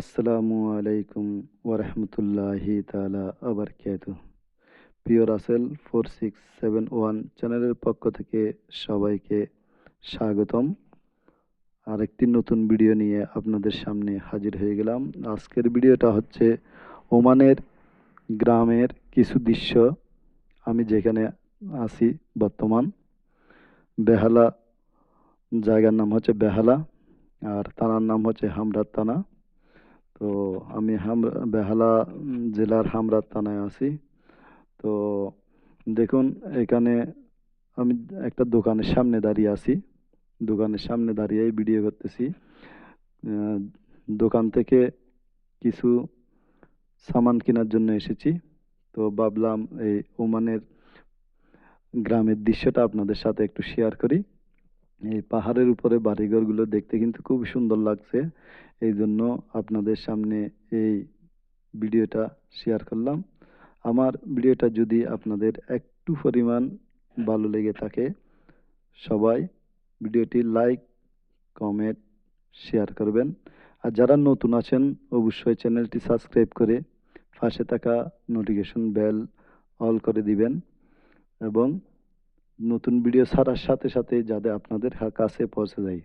আসসালামু আলাইকুম ওরহমতুল্লাহি তালা আবরকাত প্রিয় Rasel, four six seven one চ্যানেলের পক্ষ থেকে সবাইকে স্বাগতম। আরেকটি নতুন ভিডিও নিয়ে আপনাদের সামনে হাজির হয়ে গেলাম। আজকের ভিডিওটা হচ্ছে ওমানের গ্রামের কিছু দৃশ্য। আমি যেখানে আছি বর্তমান, বেহালা, জায়গার নাম হচ্ছে বেহালা, আর থানার নাম হচ্ছে হামরাত থানা। তো আমি হামরা, বেহালা জেলার হামরাত থানায় আছি। তো দেখুন, এখানে আমি একটা দোকানের সামনে দাঁড়িয়ে আছি। দোকানের সামনে দাঁড়িয়ে ভিডিও করতেছি। দোকান থেকে কিছু সামান কেনার জন্য এসেছি। তো ভাবলাম এই ওমানের গ্রামের দৃশ্যটা আপনাদের সাথে একটু শেয়ার করি। এই পাহাড়ের উপরে বাড়িঘরগুলো দেখতে কিন্তু খুব সুন্দর লাগছে। এই জন্য আপনাদের সামনে এই ভিডিওটা শেয়ার করলাম। আমার ভিডিওটা যদি আপনাদের একটু পরিমাণ ভালো লেগে থাকে, সবাই ভিডিওটি লাইক কমেন্ট শেয়ার করবেন। আর যারা নতুন আছেন, অবশ্যই চ্যানেলটি সাবস্ক্রাইব করে পাশে থাকা নোটিফিকেশন বেল অল করে দিবেন। এবং নতুন ভিডিও ছাড়ার সাথে সাথে যাতে আপনাদের কাছে পৌঁছে যায়।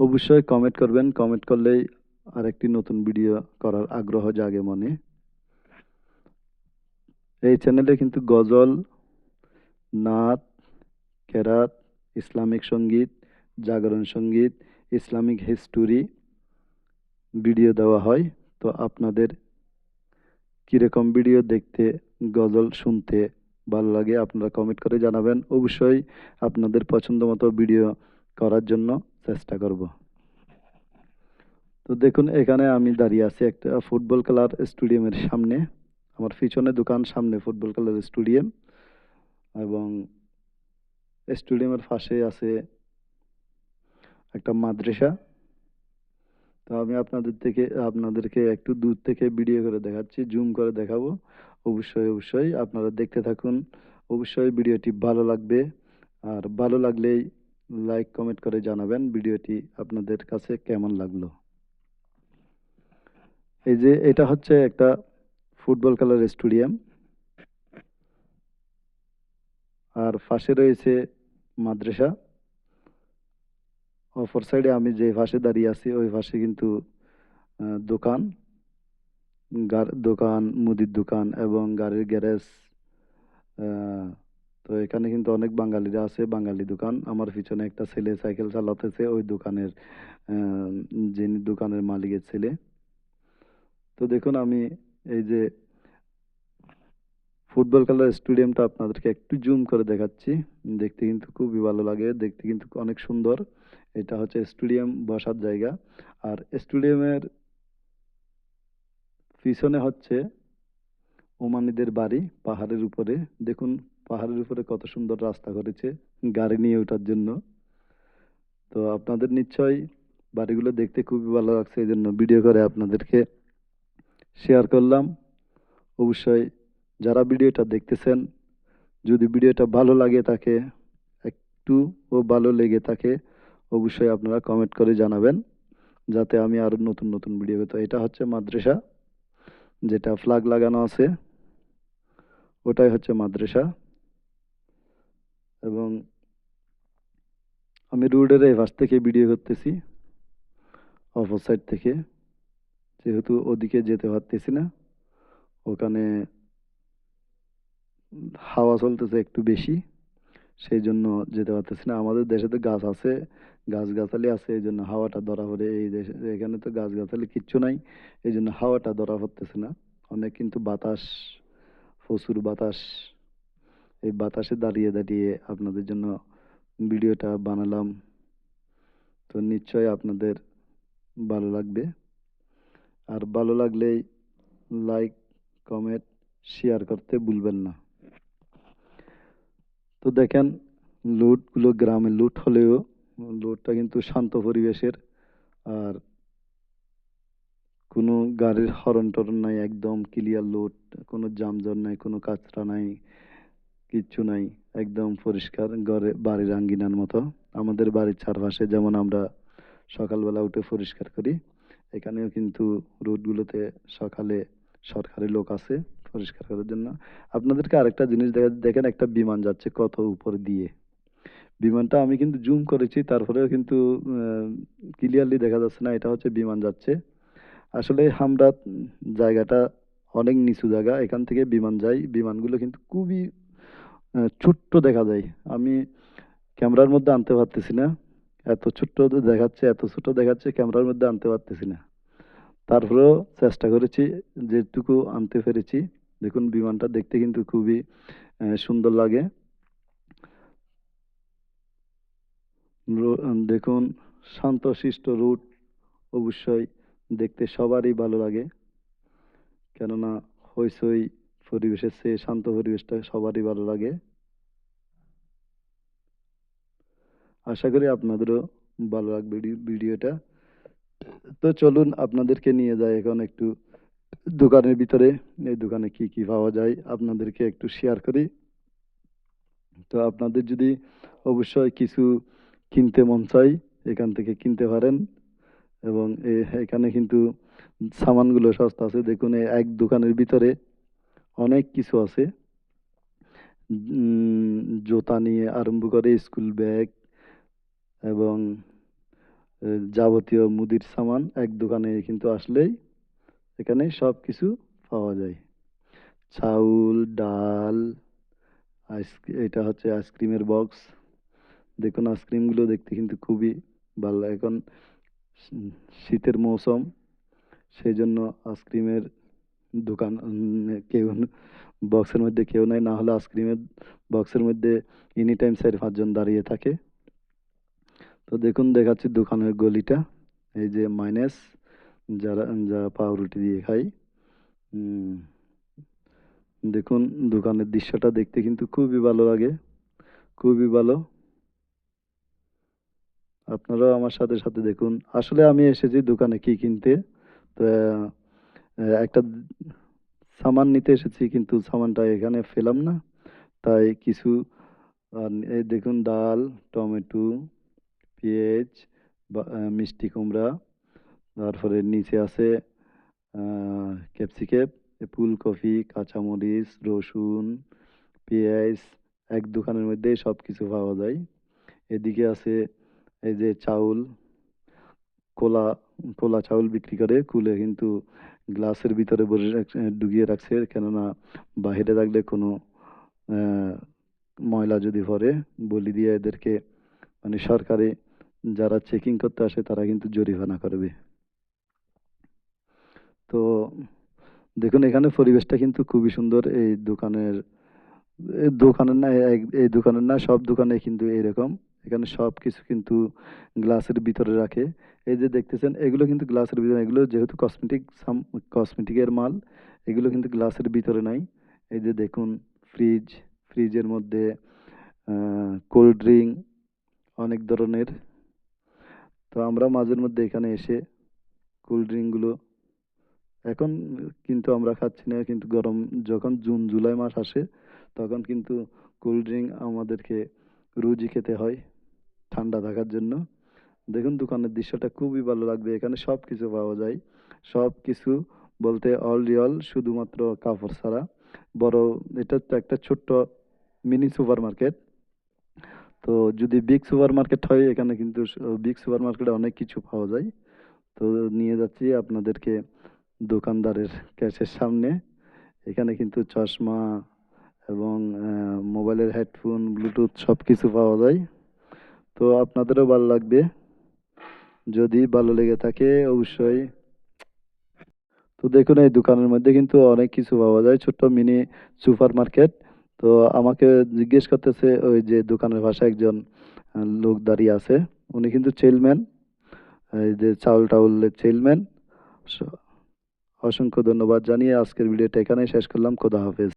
অবশ্যই কমেন্ট করবেন। কমেন্ট করলেই আরেকটি নতুন ভিডিও করার আগ্রহ জাগে মনে। এই চ্যানেলে কিন্তু গজল, নাচ কেরাত ইসলামিক সংগীত, জাগরণ সংগীত, ইসলামিক হিস্টোরি ভিডিও দেওয়া হয়। তো আপনাদের কীরকম ভিডিও দেখতে, গজল শুনতে ভালো লাগে, আপনারা কমেন্ট করে জানাবেন। অবশ্যই আপনাদের পছন্দ মতো ভিডিও করার জন্য চেষ্টা করব। তো দেখুন, এখানে আমি দাঁড়িয়ে আছি একটা ফুটবল খেলার স্টেডিয়ামের সামনে। আমার পিছনে দোকান, সামনে ফুটবল খেলার স্টেডিয়াম এবং স্টেডিয়ামের পাশে আছে একটা মাদ্রাসা। তো আমি আপনাদের থেকে, আপনাদেরকে একটু দূর থেকে ভিডিও করে দেখাচ্ছি জুম করে দেখাবো। অবশ্যই অবশ্যই আপনারা দেখতে থাকুন। অবশ্যই ভিডিওটি ভালো লাগবে। আর ভালো লাগলেই লাইক কমেন্ট করে জানাবেন ভিডিওটি আপনাদের কাছে কেমন লাগল। এই যে, এটা হচ্ছে একটা ফুটবল খেলার স্টেডিয়াম। আর পাশে রয়েছে মাদ্রাসা। অপর সাইডে আমি যে পাশে দাঁড়িয়ে আছি, ওই পাশে কিন্তু দোকান। দোকান, মুদির দোকান এবং গাড়ির গ্যারেজ তো এখানে কিন্তু অনেক বাঙালিরা আছে, বাঙালি দোকান। আমার পিছনে একটা ছেলে সাইকেল চালাতেছে, ওই দোকানের যিনি দোকানের মালিকের ছেলে। তো দেখুন, আমি এই যে ফুটবল খেলার স্টেডিয়ামটা আপনাদেরকে একটু জুম করে দেখাচ্ছি। দেখতে কিন্তু খুবই ভালো লাগে, দেখতে কিন্তু অনেক সুন্দর। এটা হচ্ছে স্টেডিয়াম বসার জায়গা। আর স্টেডিয়ামের পিছনে হচ্ছে ওমানিদের বাড়ি, পাহাড়ের উপরে। দেখুন, পাহাড়ের উপরে কত সুন্দর রাস্তা করেছে গাড়ি নিয়ে ওঠার জন্য। তো আপনাদের নিশ্চয়ই বাড়িগুলো দেখতে খুবই ভালো লাগছে এই জন্য ভিডিও করে আপনাদেরকে শেয়ার করলাম। অবশ্যই যারা ভিডিওটা দেখতেছেন, যদি ভিডিওটা ভালো লাগে তাকে, একটু ও ভালো লেগে থাকে অবশ্যই আপনারা কমেন্ট করে জানাবেন, যাতে আমি আরও নতুন নতুন ভিডিও তো এটা হচ্ছে মাদ্রাসা, যেটা ফ্ল্যাগ লাগানো আছে। ওটাই হচ্ছে মাদ্রাসা। এবং আমি রোডের এই পাশ থেকে ভিডিও করতেছি অপর সাইড থেকে। যেহেতু ওদিকে যেতে পারতেছি না, ওখানে হাওয়া চলতেছে একটু বেশি। সেই জন্য যেতে পারতেছি না। আমাদের দেশে তো গাছ আছে, গাছগাছালি আছে এই জন্য হাওয়াটা ধরা পড়ে। এই দেশে, এখানে তো গাছগাছালি কিচ্ছু নাই এই জন্য হাওয়াটা ধরা পড়তেছে না। অনেক কিন্তু বাতাস, প্রচুর বাতাস। এই বাতাসে দাঁড়িয়ে দাঁড়িয়ে আপনাদের জন্য ভিডিওটা বানালাম। তো নিশ্চয়ই আপনাদের ভালো লাগবে। আর ভালো লাগলেই লাইক, কমেন্ট, শেয়ার করতে ভুলবেন না। তো দেখেন, লুটগুলো গ্রামে লুট হলেও লুটটা কিন্তু শান্ত পরিবেশের। আর কোনো গাড়ির হরন টরন নাই, একদম ক্লিয়ার লুট, কোনো জামজট নাই, কোনো কাচরা নাই, কিচ্ছু নাই, একদম পরিষ্কার ঘরে বাড়ির আঙ্গিনার মতো। আমাদের বাড়ির চারপাশে যেমন আমরা সকালবেলা উঠে পরিষ্কার করি, এখানেও কিন্তু রুটগুলোতে সকালে সরকারি লোক আছে। পরিষ্কার করার জন্য। আপনাদেরকে আরেকটা জিনিস দেখা, দেখেন একটা বিমান যাচ্ছে কত উপর দিয়ে। বিমানটা আমি কিন্তু জুম করেছি, তারপরেও কিন্তু ক্লিয়ারলি দেখা যাচ্ছে না, এটা হচ্ছে বিমান যাচ্ছে। আসলে আমরা জায়গাটা অনেক নিচু জায়গা, এখান থেকে বিমান যায় বিমানগুলো কিন্তু খুবই ছোট্ট দেখা যায়। আমি ক্যামেরার মধ্যে আনতে পারতেছি না। এত ছোট্ট দেখাচ্ছে, এত ছোট দেখাচ্ছে, ক্যামেরার মধ্যে আনতে পারতেছি না। তারপরেও চেষ্টা করেছি, যেটুকু আনতে পেরেছি। দেখুন, বিমানটা দেখতে কিন্তু খুবই সুন্দর লাগে। দেখুন, শান্তশিষ্ট রুট অবশ্যই দেখতে সবারই ভালো লাগে। কেননা, হইচই পরিবেশের চেয়ে শান্ত পরিবেশটা সবারই ভালো লাগে। আশা করি আপনাদেরও ভালো লাগবে ভিডিওটা। তো চলুন, আপনাদেরকে নিয়ে যাই এখন একটু দোকানের ভিতরে, এই দোকানে কি কি পাওয়া যায় আপনাদেরকে একটু শেয়ার করি। তো আপনাদের যদি অবশ্যই কিছু কিনতে মন চাই, এখান থেকে কিনতে পারেন। এবং এখানে কিন্তু সামানগুলো সস্তা আছে। দেখুন এক দোকানের ভিতরে অনেক কিছু আছে। জোতা নিয়ে আরম্ভ করে স্কুল ব্যাগ এবং যাবতীয় মুদির সামান এক দোকানে কিন্তু আসলেই এখানে সব কিছু পাওয়া যায়। চাউল, ডাল আইসক্রিম এটা হচ্ছে আইসক্রিমের বক্স দেখুন আইসক্রিমগুলো দেখতে কিন্তু খুবই ভালো। এখন শীতের মৌসুম সেই জন্য আইসক্রিমের দোকান কেউ বক্সের মধ্যে কেউ নাই। না হলে আইসক্রিমের বক্সের মধ্যে এনি টাইম চার পাঁচজন দাঁড়িয়ে থাকে। তো দেখুন, দেখাচ্ছি দোকানের গলিটা। এই যে মাইনাস যারা যারা পাউরুটি দিয়ে খাই দেখুন দোকানের দৃশ্যটা দেখতে কিন্তু খুবই ভালো লাগে, খুবই ভালো। আপনারাও আমার সাথে সাথে দেখুন, আসলে আমি এসেছি দোকানে কি কিনতে, তো একটা সামান নিতে এসেছি, কিন্তু সামানটা এখানে পেলাম না, তাই কিছু এই দেখুন, ডাল, টমেটো, পেঁয়াজ মিষ্টি কুমড়া তারপরে নিচে আছে ক্যাপসিকেপ ফুলকপি কাঁচামরিচ, রসুন, পেঁয়াজ, এক দোকানের মধ্যে সব কিছু পাওয়া যায়। এদিকে আছে এই যে চাউল, কোলা কোলা চাউল বিক্রি করে কুলে কিন্তু গ্লাসের ভিতরে ভরে রাখ- ডুবিয়ে রাখছে, কেননা বাইরে থাকলে কোনো ময়লা যদি পড়ে বলি দিয়ে এদেরকে মানে সরকারি যারা চেকিং করতে আসে, তারা কিন্তু জরিমানা করবে। তো দেখুন, এখানে পরিবেশটা কিন্তু খুবই সুন্দর। এই দোকানের দোকানের না, এই- দোকানের না, সব দোকানে কিন্তু এরকম। এখানে সব কিছু কিন্তু গ্লাসের ভিতরে রাখে। এই যে দেখতেছেন, এগুলো কিন্তু গ্লাসের ভিতরে, এগুলো যেহেতু কসমেটিক কসমেটিকের মাল, এগুলো কিন্তু গ্লাসের ভিতরে নাই। এই যে দেখুন ফ্রিজ ফ্রিজের মধ্যে কোল্ড ড্রিঙ্ক অনেক ধরনের। তো আমরা মাঝের মধ্যে এখানে এসে কোল্ড ড্রিঙ্কগুলো এখন কিন্তু আমরা খাচ্ছি না, কিন্তু গরম যখন জুন, জুলাই মাস আসে, তখন কিন্তু কোল্ড ড্রিঙ্ক আমাদেরকে রুজি খেতে হয় ঠান্ডা থাকার জন্য। দেখুন দোকানের দৃশ্যটা খুবই ভালো লাগবে, এখানে সব কিছু পাওয়া যায়। সব কিছু বলতে অল রিয়াল শুধুমাত্র কাপড় ছাড়া। বড়, এটা তো একটা ছোট্ট মিনি সুপার মার্কেট তো যদি বিগ সুপার মার্কেট হয়, এখানে কিন্তু বিগ সুপার মার্কেটে অনেক কিছু পাওয়া যায়। তো নিয়ে যাচ্ছি আপনাদেরকে। দোকানদারের ক্যাশের সামনে। এখানে কিন্তু চশমা এবং মোবাইলের হেডফোন, ব্লুটুথ সব কিছু পাওয়া যায়। তো আপনাদেরও ভালো লাগবে। যদি ভালো লেগে থাকে অবশ্যই। তো দেখুন, এই দোকানের মধ্যে কিন্তু অনেক কিছু পাওয়া যায়। ছোট্ট মিনি সুপার মার্কেট তো আমাকে জিজ্ঞেস করতেছে, ওই যে দোকানের পাশে একজন লোক দাঁড়িয়ে আছে। উনি কিন্তু চেলম্যান এই যে চাউল টাউলের চেলম্যান অসংখ্য ধন্যবাদ জানিয়ে আজকের ভিডিওটা এখানেই শেষ করলাম। খোদা হাফেজ।